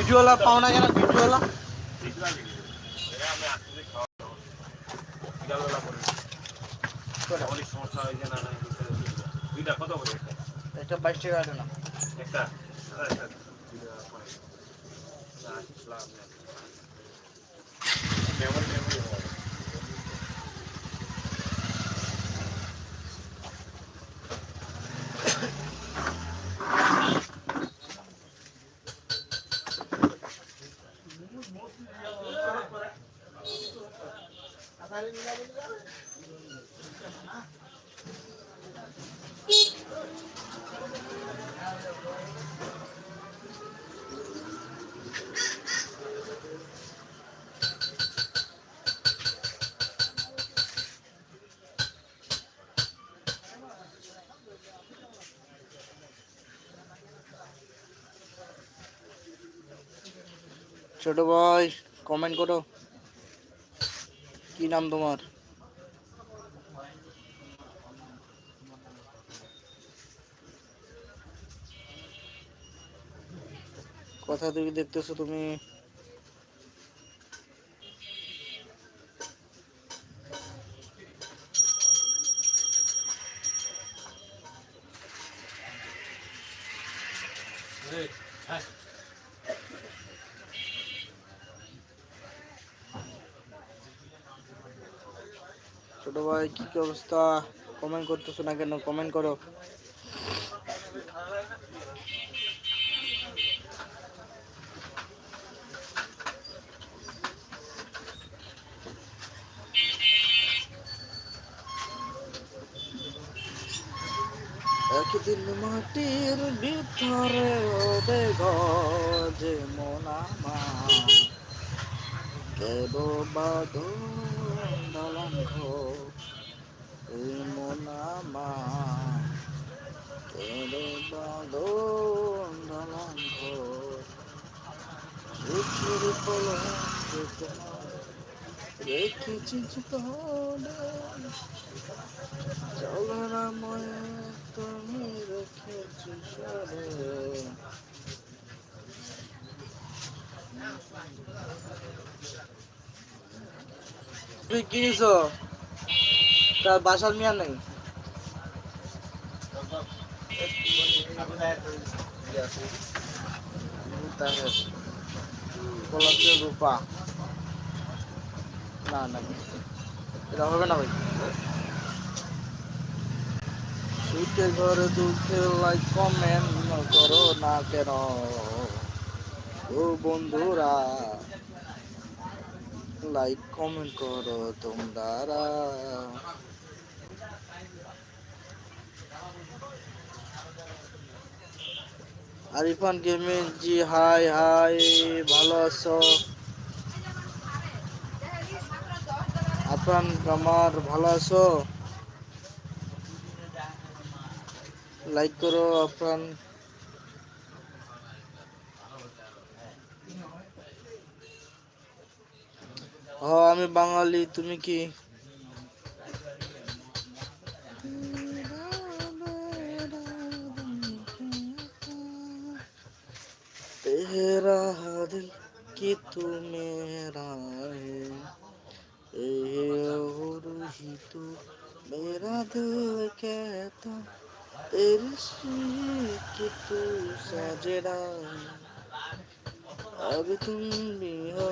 ভিডিওলা পাও না কেন? ভিডিওলা অনেক সমস্যা হয়েছে না দুইটা কত করে? একটা বাইশ টাকা আছে না। একটা। আচ্ছা। মেমোরি মেমোরি ছোট ভাই কমেন্ট করো। কি নাম তোমার? কথা থেকে দেখতেছো তুমি? ছোট ভাই, কি অবস্থা? কমেন্ট করতেছো না কেন? কমেন্ট করো। একদিন মাটির ভিতরে ওবে গজে মোনামা কেব বাদন ঘর এই মোনামা কেব বাদন ঘর সুখের পলক রেখেছি চলরাময় তুমি রেখেছি সরে তুই কি নিছো? তার বাসার মিয়া নাই। রূপা। না না এটা হবে না ভাই। সুখে ঘরে দুঃখে লাইক কমেন্ট করো না কেন? ও বন্ধুরা লাইক কমেন্ট করো তোমরা Arifan gaming ji, hi hi, ভালো আছো? আফরান কামার, ভালো আছো? লাইক করো আফরান। হ আমি বাঙালি তুমি কি तेरा दिल कि तू मेरा है ए और ही तू मेरा दिल कहता तेरी कि तू सजरा अब तुम भी हो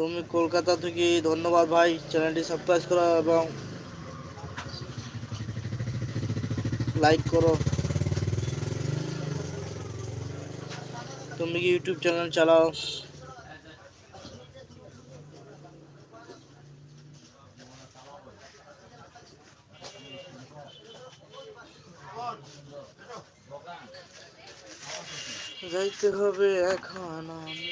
তুমি কলকাতা থেকে ধন্যবাদ ভাই। চ্যানেলটি সাবস্ক্রাইব করো এবং লাইক করো। তুমি কি ইউটিউব চ্যানেল চালাও? যাই যাইতে হবে এখন আমি।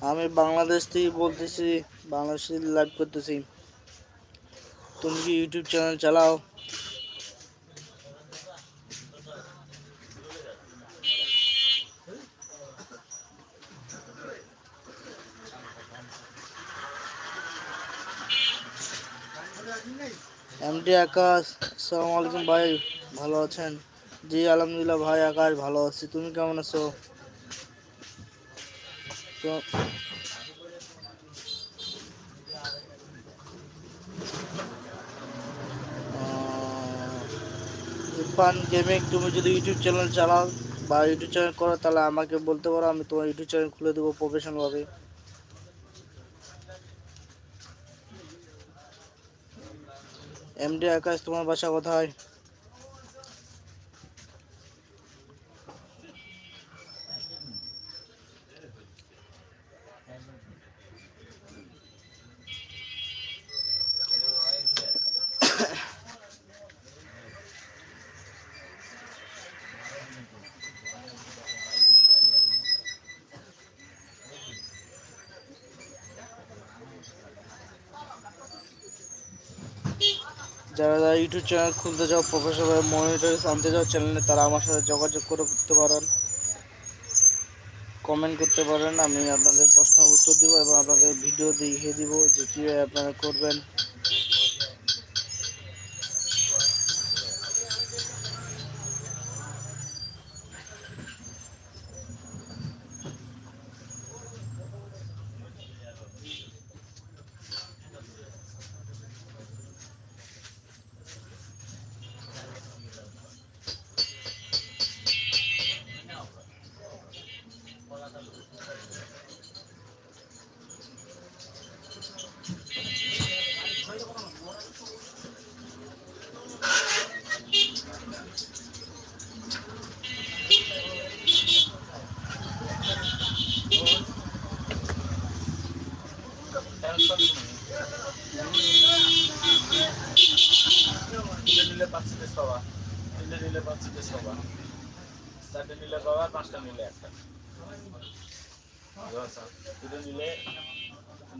আমি বাংলাদেশ থেকে বলতেছি, বাংলাদেশে লাইভ করতেছি। তুমি কি ইউটিউব চ্যানেল চালাও? এমডি আকাশ আসসালামু আলাইকুম ভাই, ভালো আছেন? জি, আলহামদুলিল্লাহ ভাই, আকাশ ভালো আছি। তুমি কেমন আছো? তো- ইরফান গেমিং তুমি যদি ইউটিউব চ্যানেল চালাও বা ইউটিউব চ্যানেল করো, তাহলে আমাকে বলতে পারো, আমি তোমার ইউটিউব চ্যানেল খুলে দেবো প্রফেশনাল ভাবে এমডি আকাশ তোমার বাসা কোথায় যারা যারা ইউটিউব চ্যানেল খুলতে চাও প্রফেশনাল মনিটরিস আনতে চাও চ্যানেলে তারা আমার সাথে যোগাযোগ করে করতে পারেন। কমেন্ট করতে পারেন, আমি আপনাদের প্রশ্ন উত্তর দিব এবং আপনাদের ভিডিও দেখিয়ে দিব যে কীভাবে আপনারা করবেন। নিলে সিটেস পাবা চারটে নিলে পাবা পাঁচটা নিলে একটা। দুটো নিলে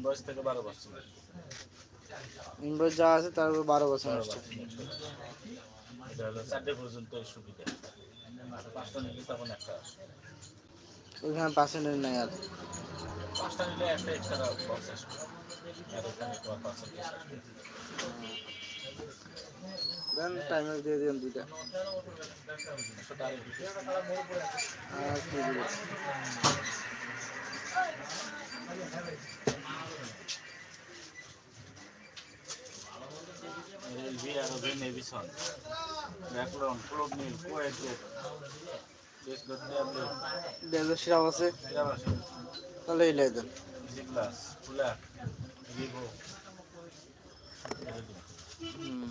বয়স থেকে বারো বছর ইনভয়েস যা আছে তার উপর বারো বছর চারটে পর্যন্ত এই সুবিধা। পাঁচটা নিলে তখন একটা ওইখানে পার্সেন্টেজ নেই আর। পাঁচটা নিলে একটা এক্সট্রা বক্স আসবে। আর ওখানে তোমার পার্সেন্টেজ আসবে। দেন টাইমার দিয়ে দিন দুইটা। আরও কি দিব? সিরাপ আছে। তাহলে এই লাই দেন। জিগ্লাস ফুলা ভিভো হুম।